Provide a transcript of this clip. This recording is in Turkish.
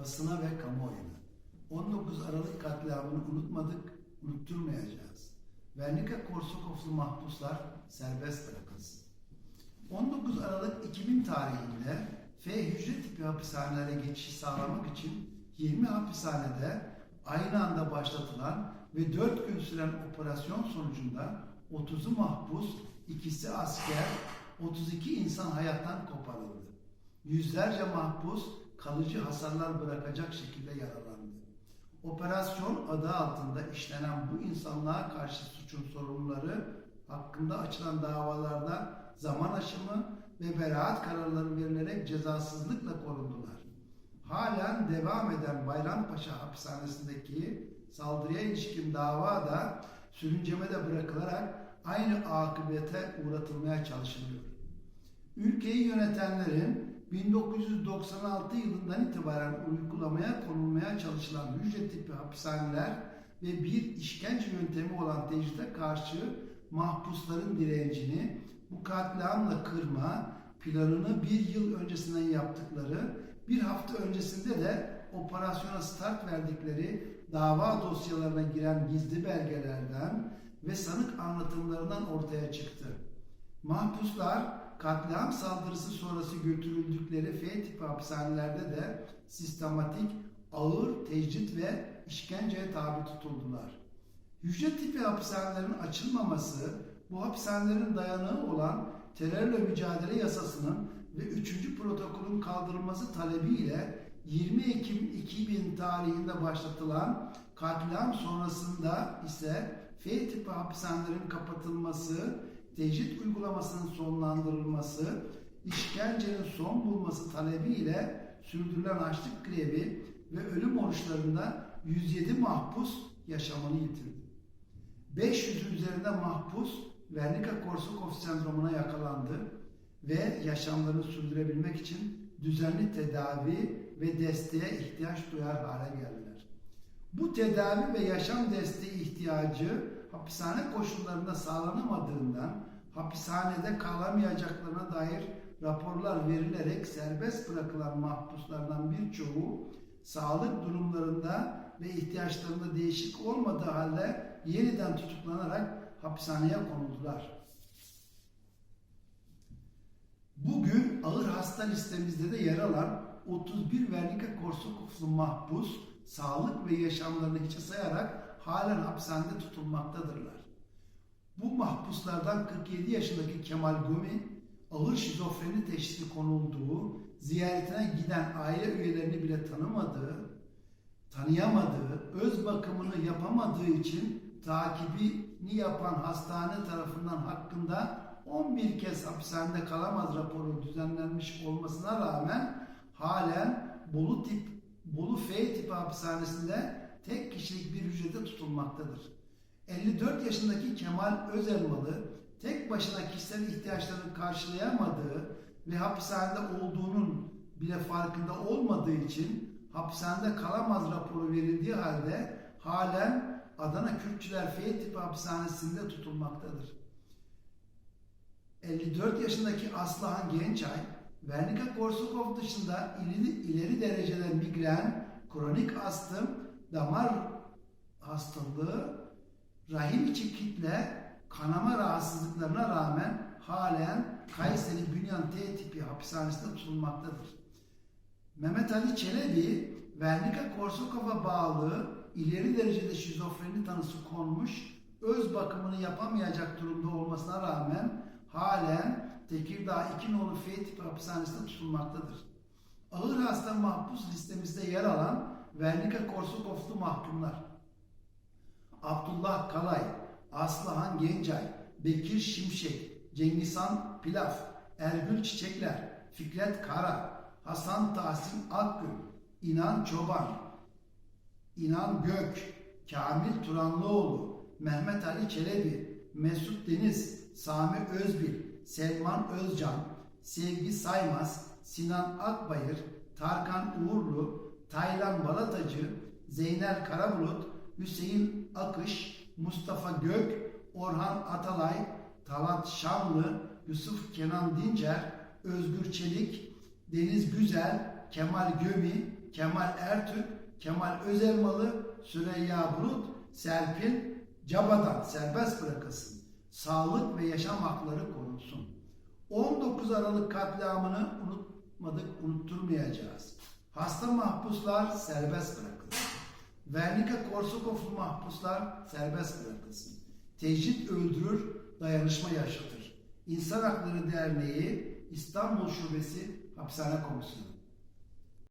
basına ve kamuoyuna. 19 Aralık katliamını unutmadık, unutturmayacağız. Vernika Korsakovlu mahpuslar serbest bırakılsın. 19 Aralık 2000 tarihinde F hücre tipi hapishanelere geçişi sağlamak için 20 hapishanede aynı anda başlatılan ve 4 gün süren operasyon sonucunda 30'u mahpus, ikisi asker, 32 insan hayattan koparıldı. Yüzlerce mahpus kalıcı hasarlar bırakacak şekilde yaralandı. Operasyon adı altında işlenen bu insanlığa karşı suçun sorumluları hakkında açılan davalarda zaman aşımı ve beraat kararları verilerek cezasızlıkla korundular. Halen devam eden Bayrampaşa hapishanesindeki saldırıya ilişkin dava da sürüncemede bırakılarak aynı akıbete uğratılmaya çalışılıyor. Ülkeyi yönetenlerin 1996 yılından itibaren uygulamaya konulmaya çalışılan hücre tipi hapishaneler ve bir işkence yöntemi olan tecride karşı mahpusların direncini bu katliamla kırma planını bir yıl öncesinden yaptıkları, bir hafta öncesinde de operasyona start verdikleri dava dosyalarına giren gizli belgelerden ve sanık anlatımlarından ortaya çıktı. Mahpuslar katliam saldırısı sonrası götürüldükleri F tipi hapishanelerde de sistematik, ağır tecrit ve işkenceye tabi tutuldular. Hücre tipi hapishanelerin açılmaması, bu hapishanelerin dayanığı olan terörle mücadele yasasının ve 3. protokolün kaldırılması talebiyle 20 Ekim 2000 tarihinde başlatılan katliam sonrasında ise F tipi hapishanelerin kapatılması, tecrit uygulamasının sonlandırılması, işkencenin son bulması talebiyle sürdürülen açlık grevi ve ölüm oruçlarında 107 mahpus yaşamını yitirdi. 500 üzerinde mahpus Wernicke-Korsakoff sendromuna yakalandı ve yaşamlarını sürdürebilmek için düzenli tedavi ve desteğe ihtiyaç duyar hale geldiler. Bu tedavi ve yaşam desteği ihtiyacı hapishane koşullarında sağlanamadığından hapishanede kalamayacaklarına dair raporlar verilerek serbest bırakılan mahpuslardan birçoğu sağlık durumlarında ve ihtiyaçlarında değişik olmadığı halde yeniden tutuklanarak hapishaneye konuldular. Bugün ağır hasta listemizde de yer alan 31 Wernicke Korsakofflu mahpus sağlık ve yaşamlarını hiçe sayarak halen hapishanede tutulmaktadırlar. Bu mahpuslardan 47 yaşındaki Kemal Gumi ağır şizofreni teşhisi konulduğu, ziyaretine giden aile üyelerini bile tanımadığı, tanıyamadığı, öz bakımını yapamadığı için takibini yapan hastane tarafından hakkında 11 kez hapishanede kalamaz raporu düzenlenmiş olmasına rağmen halen Bolu tip Bolu F tipi hapishanesinde tek kişilik bir hücrede tutulmaktadır. 54 yaşındaki Kemal Özelmalı tek başına kişisel ihtiyaçlarını karşılayamadığı ve hapishanede olduğunun bile farkında olmadığı için hapishanede kalamaz raporu verildiği halde halen Adana Kürtçüler F tipi hapishanesinde tutulmaktadır. 54 yaşındaki Aslıhan Gençay, Wernicke Korsakoff dışında ileri, ileri derecede migren, kronik astım, damar hastalığı, rahim içi kitle, kanama rahatsızlıklarına rağmen halen Kayseri Bünyan T tipi hapishanesinde tutulmaktadır. Mehmet Ali Çelebi, Wernicke Korsakoff'a bağlı ileri derecede şizofreni tanısı konmuş, öz bakımını yapamayacak durumda olmasına rağmen halen Tekirdağ 2 nolu F tipi hapishanesinde tutulmaktadır. Ağır hasta mahpus listemizde yer alan Wernicke Korsakofflu mahkumlar. Abdullah Kalay, Aslıhan Gencay, Bekir Şimşek, Cengizhan Pilaf, Ergül Çiçekler, Fikret Kara, Hasan Tahsin Akgün, İnan Çoban, İnan Gök, Kamil Turanlıoğlu, Mehmet Ali Çelebi, Mesut Deniz, Sami Özbil, Selman Özcan, Sevgi Saymaz, Sinan Akbayır, Tarkan Uğurlu, Taylan Balatacı, Zeynel Karabulut, Hüseyin Akış, Mustafa Gök, Orhan Atalay, Talat Şamlı, Yusuf Kenan Dincer, Özgür Çelik, Deniz Güzel, Kemal Gömi, Kemal Ertürk, Kemal Özelmalı, Süreyya Bulut, Serpil Caba'dan serbest bırakılsın. Sağlık ve yaşam hakları korunsun. 19 Aralık katliamını unutmadık, unutturmayacağız. Hasta mahpuslar serbest bırakılsın. Vernika Korsakoflu mahpuslar serbest bırakılsın. Tecrit öldürür, dayanışma yaşatır. İnsan Hakları Derneği İstanbul Şubesi Hapishane Komisyonu.